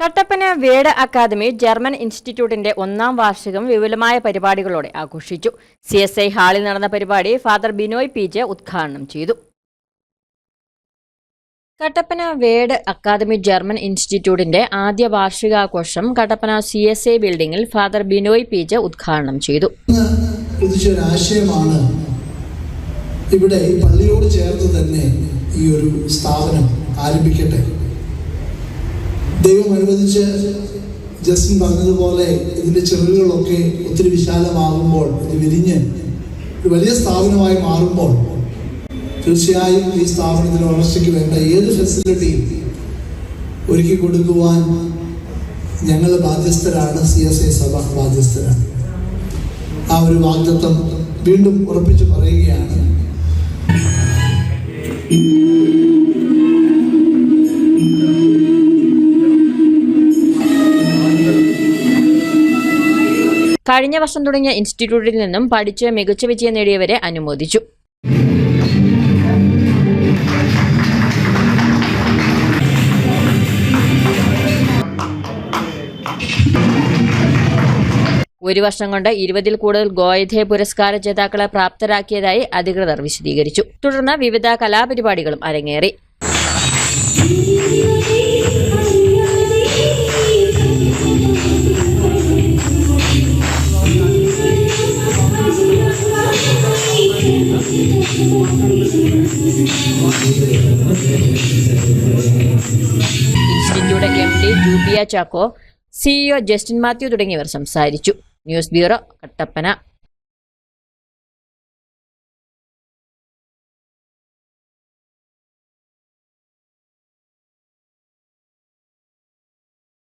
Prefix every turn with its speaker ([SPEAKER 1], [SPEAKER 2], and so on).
[SPEAKER 1] Kattappana word academy German ഇൻസ്റ്റിറ്റ്യൂട്ടിന്റെ ഒന്നാം വാർഷികം വിപുലമായ പരിപാടികളോടെ ആഘോഷിച്ചു. സി എസ് ഐ ഹാളിൽ നടന്ന പരിപാടി ഫാദർ ബിനോയ് പി ജെ ഉദ്ഘാടനം ചെയ്തു. കട്ടപ്പന വേഡ് അക്കാദമി ജർമ്മൻ ഇൻസ്റ്റിറ്റ്യൂട്ടിന്റെ ആദ്യ വാർഷികാഘോഷം കട്ടപ്പന സി എസ് ഐ ബിൽഡിംഗിൽ ഫാദർ ബിനോയ് പി ജെ ഉദ്ഘാടനം ചെയ്തു.
[SPEAKER 2] ആശയമാണ് ഇവിടെ പള്ളിയോട് ചേർത്ത് തന്നെ ഈ ഒരു സ്ഥാപനം ആരംഭിക്കട്ടെ. ദൈവം അനുവദിച്ച് ജസ്റ്റിൻ പറഞ്ഞതുപോലെ ഇതിന്റെ ചെറുകളൊക്കെ ഒത്തിരി വിശാലമാകുമ്പോൾ ഇത് വിരിഞ്ഞ് ഒരു വലിയ സ്ഥാപനമായി മാറുമ്പോൾ തീർച്ചയായും ഈ സ്ഥാപനത്തിന് വളർച്ചയ്ക്ക് വേണ്ട ഏത് ഫെസിലിറ്റിയും ഒരുക്കി കൊടുക്കുവാൻ ഞങ്ങൾ ബാധ്യസ്ഥരാണ്. സി എസ് ഐ സഭ ബാധ്യസ്ഥരാണ്. ആ ഒരു വാഗ്ദത്വം വീണ്ടും ഉറപ്പിച്ച് പറയുകയാണ്.
[SPEAKER 1] കഴിഞ്ഞ വർഷം തുടങ്ങിയ ഇൻസ്റ്റിറ്റ്യൂട്ടിൽ നിന്നും പഠിച്ച് മികച്ച വിജയം നേടിയവരെ അനുമോദിച്ചു. ഒരു വർഷം കൊണ്ട് ഇരുപതിൽ കൂടുതൽ ഗോയധേ പുരസ്കാര ജേതാക്കളെ പ്രാപ്തരാക്കിയതായി അധികൃതർ വിശദീകരിച്ചു. തുടർന്ന് വിവിധ കലാപരിപാടികളും അരങ്ങേറി. Institute M D Jubiya Chacko CEO Justin Mathew തുടങ്ങിയവർ സംസാരിച്ചു. News bureau Kattappana.